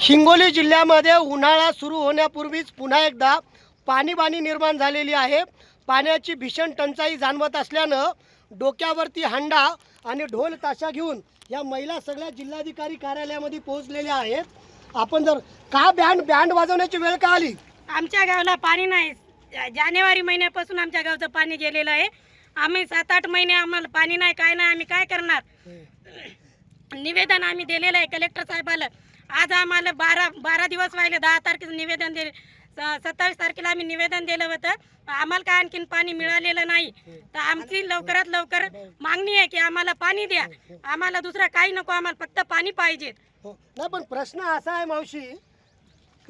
हिंगोली जिल्ह्यामध्ये उन्हाळा सुरू होण्यापूर्वीच पुन्हा एकदा पाणीबाणी निर्माण झालेली आहे. पाण्याची भीषण टंचाई जाणवत असल्यानं डोक्यावरती हंडा आणि ढोल ताशा घेऊन या महिला सगळ्या जिल्हाधिकारी कार्यालयामध्ये पोहोचलेल्या आहेत. आपण जर का बँड बँड वाजवण्याची वेळ का आली? आमच्या गावाला पाणी नाही. जानेवारी महिन्यापासून आमच्या गावचं पाणी गेलेलं आहे. आम्ही सात आठ महिने आम्हाला पाणी नाही काय नाही आम्ही काय करणार? निवेदन आम्ही दिलेलं आहे कलेक्टर साहेबाला. आज आम्हाला बारा बारा दिवस व्हायले दहा तारखेचं निवेदन दिले. स- सत्तावीस तारखेला आम्ही निवेदन दिलं होतं. आम्हाला काय आणखीन पाणी मिळालेलं नाही. तर आमची लवकरात लवकर मागणी आहे की आम्हाला पाणी द्या. आम्हाला दुसरं काही नको आम्हाला फक्त पाणी पाहिजे. हो. नाही पण प्रश्न असा आहे मावशी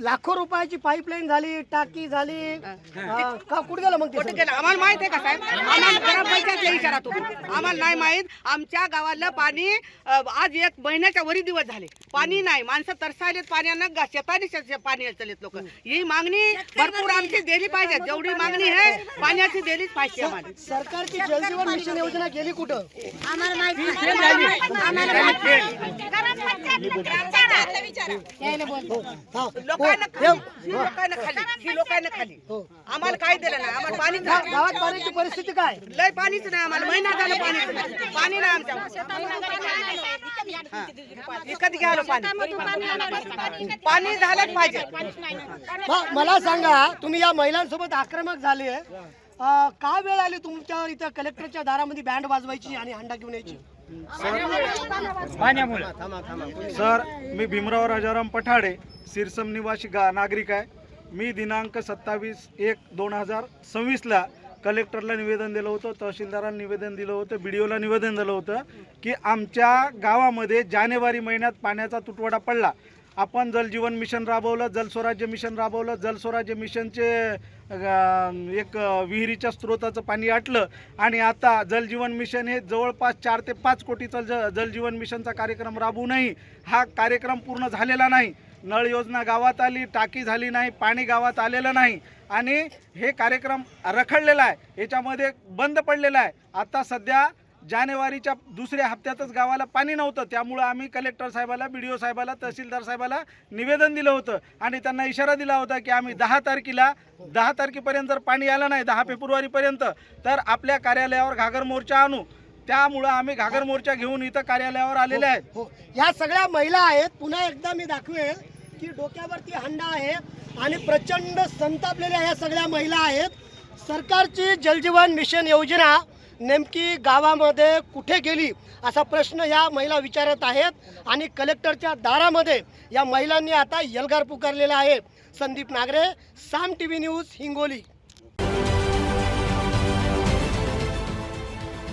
लाखो रुपयाची पाईपलाईन झाली टाकी झाली. अं, का कुठे गेलं मग ते कुठे सगळं? गेलं? आम्हाला माहीत आहे का साहेब? आम्हाला ग्रामपंचायतला विचारा तुम्ही. आम्हाला नाही माहीत. आमच्या गावाला पाणी अ, आज एक महिन्याच्या वरी दिवस झाले. पाणी नाही. माणसं तरसायलेत पाण्यानं गा- शेताने शे- शे- पाणी चाललेत लोक. ही मागणी भरपूर आमची दिली पाहिजे. जेवढी मागणी आहे पाण्याची दिलीच पाहिजे आम्हाला. सरकारची जलजीवन मिशन योजना गेली कुठं? खाली ही लोकांना खाली. ही लोकांना खाली. हो. आम्हाला काय दिलं नाही. आम्हाला नाही. गावात पाण्याची परिस्थिती काय? लय पाणीच नाही आम्हाला. महिना झाला पाणीच नाही. पाणी नाही आमच्या विकत घ्यायला पाणी. पाणी झालंच पाहिजे. मला सांगा तुम्ही या महिलांसोबत आक्रमक झाले. का वेळ आली तुमच्यावर इथं कलेक्टरच्या दारामध्ये बँड वाजवायची आणि हंडा घेऊन यायची? सर मी भीमराव राजाराम पठाडे सिरसम निवासी गा नागरिक आहे. मी दिनांक सत्तावीस एक दोन हजार सव्वीसला कलेक्टरला निवेदन दिलं होतं तहसीलदारांना निवेदन दिलं होतं बी डी ओला निवेदन दिलं होतं की आमच्या गावामध्ये जानेवारी महिन्यात पाण्याचा तुटवडा पडला. आपण जलजीवन मिशन राबवलं जलस्वराज्य मिशन राबवलं जलस्वराज्य मिशनचे एक विहिरीच्या स्रोताचं पाणी आटलं आणि आता जलजीवन मिशन हे जवळपास चार ते पाच कोटीचा ज जलजीवन मिशनचा कार्यक्रम राबवूनही हा कार्यक्रम पूर्ण झालेला नाही. नळ योजना गावात आली टाकी झाली नाही पाणी गावात आलेलं नाही आणि हे कार्यक्रम रखडलेला आहे. याच्यामध्ये बंद पडलेला आहे. आता सध्या जानेवारीच्या दुसऱ्या हप्त्यातच गावाला पाणी नव्हतं. त्यामुळं आम्ही कलेक्टर साहेबाला बी डी ओ साहेबाला तहसीलदार साहेबाला निवेदन दिलं होतं. आणि त्यांना इशारा दिला होता की आम्ही दहा तारखेला दहा तारखेपर्यंत जर पाणी आलं नाही दहा फेब्रुवारीपर्यंत तर आपल्या कार्यालयावर घागर मोर्चा आणू. त्यामुळं आम्ही घागर मोर्चा घेऊन इथं कार्यालयावर आलेले आहेत. हो. हो. या सगळ्या महिला आहेत. पुन्हा एकदा मी दाखवेल की डोक्यावरती हंडा आहे आणि प्रचंड संतापलेल्या या सगळ्या महिला आहेत. सरकारची जलजीवन मिशन योजना नेमकी गावामध्ये कुठे गेली असा प्रश्न या महिला विचारत आहेत आणि कलेक्टरच्या दारामध्ये या महिलांनी आता यलगार पुकारलेला आहे. Sandeep Nagare Saam T V news Hingoli.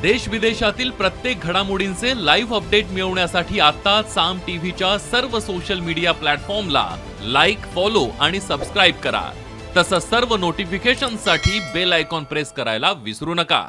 देश विदेशातील प्रत्येक घडामोडींचे लाईव्ह अपडेट मिळवण्यासाठी आता साम टीव्हीच्या सर्व सोशल मीडिया प्लॅटफॉर्मला लाईक फॉलो आणि सबस्क्राईब करा. तसंच सर्व नोटिफिकेशनसाठी बेल आयकॉन प्रेस करायला विसरू नका.